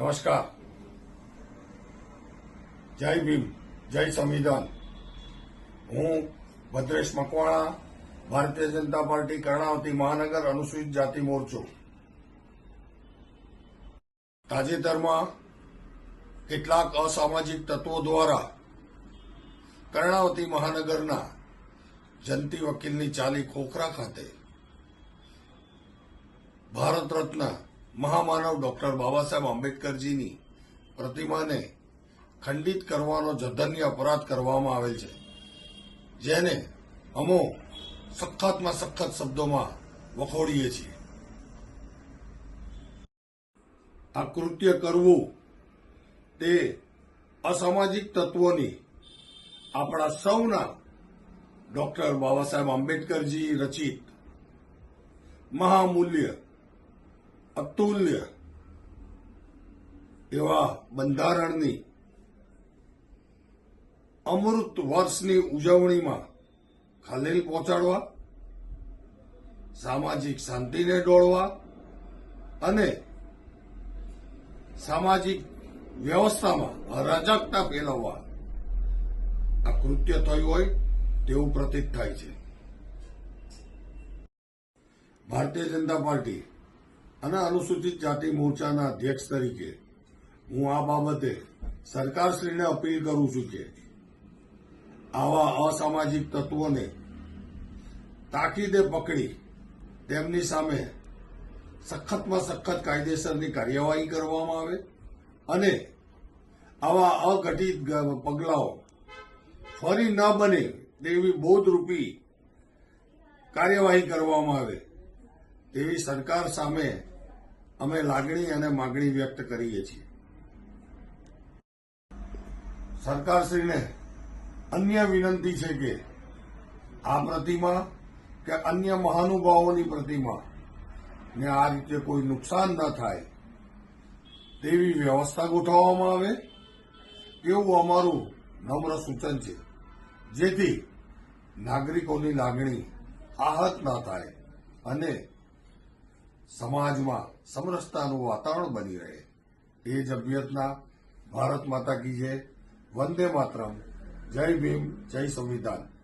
નમસ્કાર. જય ભીમ, જય સંવિધાન. હું ભદ્રેશ મકવાણા, ભારતીય જનતા પાર્ટી, કર્ણાવતી મહાનગર અનુસૂચિત જાતિ મોરચો. તાજેતરમાં કેટલાક અસામાજિક તત્વો દ્વારા કર્ણાવતી મહાનગરના જંતી વકીલની ચાલી ખોખરા ખાતે ભારત રત્ન મહામાનવ ડોક્ટર બાબા સાહેબ આંબેડકરજીની પ્રતિમાને ખંડિત કરવાનો જધન્ય અપરાધ કરવામાં આવેલ છે, જેને અમો સખતમાં સખત શબ્દોમાં વખોડીએ છીએ. આ કૃત્ય કરવું તે અસામાજિક તત્વોની આપણા સૌના ડોક્ટર બાબા સાહેબ આંબેડકરજી રચિત મહામૂલ્ય અતુલ્ય એવા બંધારણની અમૃત વર્ષની ઉજવણીમાં ખલેલ પહોંચાડવા, સામાજિક શાંતિને ડોળવા અને સામાજિક વ્યવસ્થામાં અરાજકતા ફેલાવવા. આ કૃત્ય થયું હોય તેવું પ્રતીત થાય છે. ભારતીય જનતા પાર્ટી અને અનુસૂચિત જાતિ મોરચાના અધ્યક્ષ તરીકે હું આ બાબતે સરકારશ્રીને અપીલ કરું છું કે આવા અસામાજિક તત્વોને તાકીદે પકડી તેમની સામે સખતમાં સખત કાયદેસરની કાર્યવાહી કરવામાં આવે અને આવા અઘટિત પગલાઓ ફરી ન બને તેવી બોધરૂપી કાર્યવાહી કરવામાં આવે તેવી સરકાર સામે અમે લાગણી અને માગણી વ્યક્ત કરીએ છીએ. સરકારશ્રીને અન્ય વિનંતી છે કે આ પ્રતિમા કે અન્ય મહાનુભાવોની પ્રતિમા ને આ રીતે કોઈ નુકસાન ન થાય તેવી વ્યવસ્થા ગોઠવવામાં આવે એવું અમારું નમ્ર સૂચન છે. જેથી નાગરિકોની લાગણી આહત ન થાય અને સમાજમાં સમરસતાનું વાતાવરણ બની રહે. એ જ અભ્યર્થના ભારત માતા કી જય. વંદે માતરમ. જય ભીમ, જય સંવિધાન.